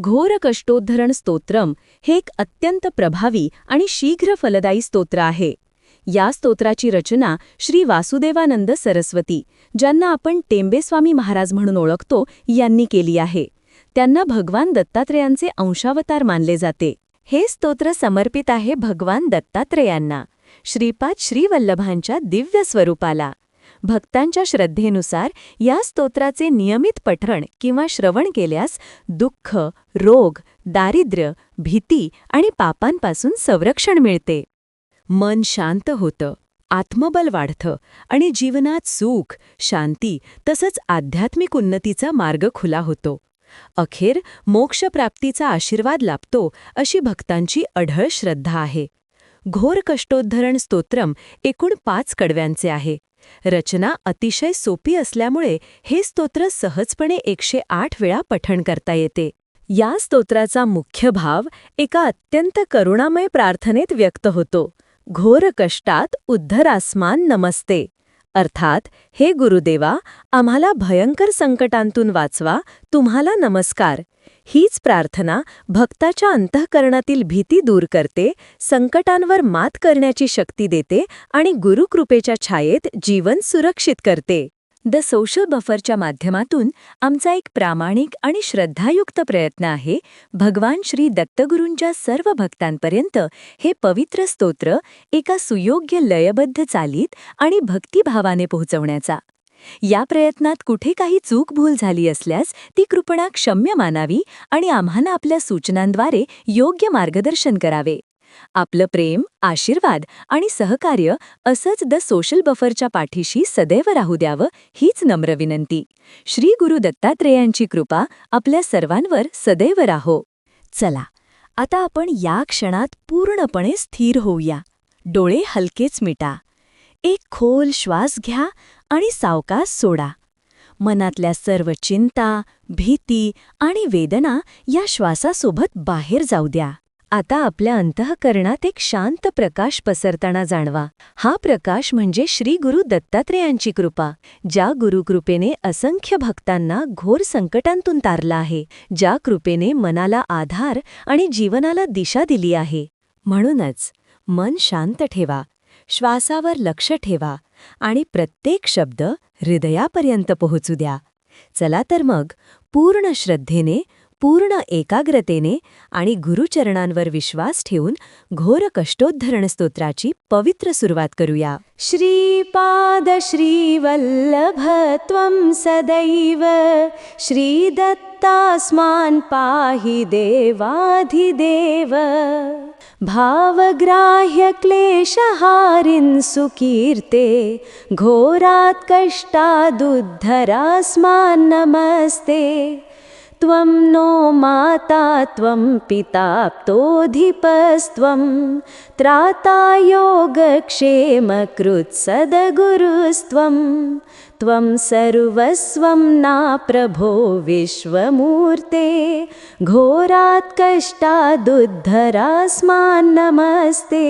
घोर कष्टोद्धरण स्तोत्रम हे एक अत्यंत प्रभावी आणि शीघ्र फलदायी स्तोत्र आहे. या स्तोत्राची रचना श्री वासुदेवानंद सरस्वती ज्यांना आपण टेंबेस्वामी महाराज म्हणून ओळखतो यांनी केली आहे. त्यांना भगवान दत्तात्रेयांचे अंशावतार मानले जाते. हे स्तोत्र समर्पित आहे भगवान दत्तात्रेयांना श्रीपाद श्रीवल्लभांच्या दिव्य स्वरूपाला. भक्तांच्या श्रद्धेनुसार या स्तोत्राचे नियमित पठण किंवा श्रवण केल्यास दुःख रोग दारिद्र्य भीती आणि पापांपासून संरक्षण मिळते. मन शांत होतं आत्मबल वाढतं आणि जीवनात सुख शांती तसंच आध्यात्मिक उन्नतीचा मार्ग खुला होतो. अखेर मोक्षप्राप्तीचा आशीर्वाद लाभतो अशी भक्तांची अढळ श्रद्धा आहे. घोर कष्टोद्धरण स्तोत्रम एकूण पाच कडव्यांचे आहे. रचना अतिशय सोपी असल्यामुळे हे स्तोत्र सहजपणे एकशे आठ वेळा पठण करता येते. या स्तोत्राचा मुख्य भाव एका अत्यंत करुणामय प्रार्थनेत व्यक्त होतो. घोर कष्टात उद्धरास्मान नमस्ते. अर्थात हे गुरुदेवा आम्हाला भयंकर संकटांतून वाचवा तुम्हाला नमस्कार. हीच प्रार्थना भक्ताच्या अंतःकरणातील भीती दूर करते संकटांवर मात करण्याची शक्ती देते आणि गुरुकृपेच्या छायेत जीवन सुरक्षित करते. द सोशल बफरच्या माध्यमातून आमचा एक प्रामाणिक आणि श्रद्धायुक्त प्रयत्न आहे. भगवान श्री दत्तगुरूंच्या सर्व भक्तांपर्यंत हे पवित्र स्तोत्र एका सुयोग्य लयबद्ध चालीत आणि भक्तिभावाने पोहोचवण्याचा. या प्रयत्नात कुठे काही चूक भूल झाली असल्यास ती कृपणा क्षम्य मानावी आणि आम्हाला आपल्या सूचनांद्वारे योग्य मार्गदर्शन करावे. आपलं प्रेम आशीर्वाद आणि सहकार्य असंच द सोशल बफरच्या पाठीशी सदैव राहू द्यावं हीच नम्र विनंती. श्री गुरु दत्तात्रेयांची कृपा आपल्या सर्वांवर सदैव राहो. चला आता आपण या क्षणात पूर्णपणे स्थिर होऊया. डोळे हलकेच मिटा. एक खोल श्वास घ्या आणि सावकास सोडा. मनातल्या सर्व चिंता भीती आणि वेदना या श्वासासोबत बाहेर जाऊ द्या. आता आपल्या अंतःकरणात एक शांत प्रकाश पसरताना जाणवा. हा प्रकाश म्हणजे श्री गुरु दत्तात्रेयांची कृपा ज्या गुरुकृपेने असंख्य भक्तांना घोर संकटांतून तारला आहे ज्या कृपेने मनाला आधार आणि जीवनाला दिशा दिली आहे. म्हणूनच मन शांत ठेवा श्वासावर लक्ष ठेवा आणि प्रत्येक शब्द हृदयापर्यंत पोहोचू द्या. चला तर मग पूर्ण श्रद्धेने पूर्ण एकाग्रतेने आणि गुरुचरणांवर विश्वास ठेवून घोर कष्टोद्धरण स्तोत्राची पवित्र सुरुवात करूया. श्रीपाद श्रीवल्लभ त्वं सदैव श्रीदत्तास्मान् पाहि देवाधिदेव। भावग्राह्य क्लेशहारिन् सुकीर्ते घोरात् कष्टादुद्धरास्मान् नमस्ते। त्वं नो माता त्वं पिताप्तोऽधिपस्त्वं त्राता योगक्षेमकृत्सदगुरुस्त्वं त्वं सर्वस्वं ना प्रभो विश्वमूर्ते। घोरात् कष्टादुद्धरास्मान् नमस्ते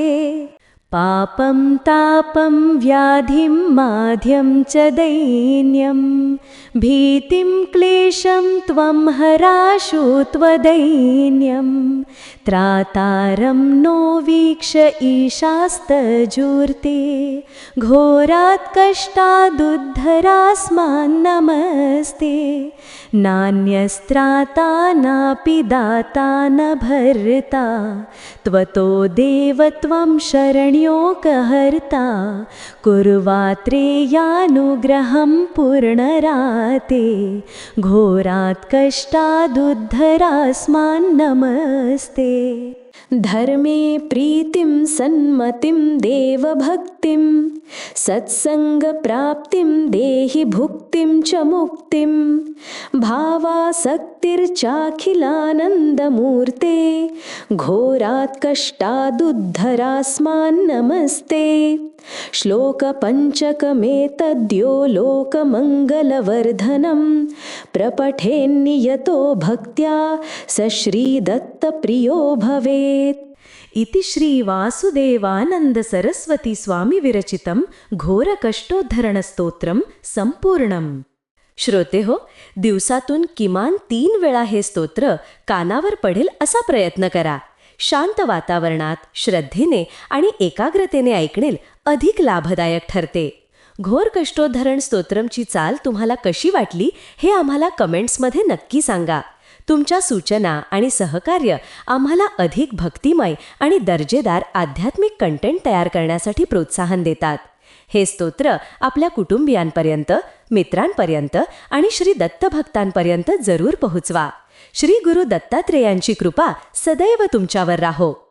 पापं तापं व्याधिं माध्यं च दैन्यं। भीतिं क्लेशं त्वं हराशु त्वदैन्यं। त्रातारं नो वीक्ष ईशास्तजूर्ते। घोरात् कष्टादुद्धरास्मान् नमस्ते। नान्यस्त्राता नापि दाता न भर्ता। त्वतो देव त्वं शरण्योकहर्ता कुर्वात्रेयानुग्रहं पुर्णराते। घोरात् कष्टादुद्धरास्मान् नमस्ते धर्मे प्रीतिं सन्मतिं देवभक्तिं सत्सङ्गप्राप्तिं देहि भुक्तिं च मुक्तिं। भावासक्तिर्चाखिलानन्दमूर्ते घोरात् कष्टादुद्धरास्मान् नमस्ते श्लोकपञ्चकमेतद्यो लोकमङ्गलवर्धनं प्रपठेन्नियतो भक्त्या स श्रीदत्तप्रियो भवेत् इति श्रीवासुदेवानन्दसरस्वतीस्वामिविरचितं घोरकष्टोद्धरणस्तोत्रं सम्पूर्णम् श्रोते हो दिवसातून किमान तीन वेळा हे स्तोत्र कानावर पडेल असा प्रयत्न करा। शांत वातावरणात श्रद्धेने आणि एकाग्रतेने ऐकणे अधिक लाभदायक ठरते। घोर कष्टोद्धरण स्तोत्रमची चाल तुम्हाला कशी वाटली हे आम्हाला कमेंट्समध्ये नक्की सांगा। तुमच्या सूचना आणि सहकार्य आम्हाला अधिक भक्तिमय आणि दर्जेदार आध्यात्मिक कंटेंट तयार करण्यासाठी प्रोत्साहन देतात. हे स्तोत्र आपल्या कुटुंबियांपर्यंत मित्रांपर्यंत आणि श्री दत्तभक्तांपर्यंत जरूर पोहोचवा. श्री गुरु दत्तात्रेयांची कृपा सदैव तुमच्यावर राहो.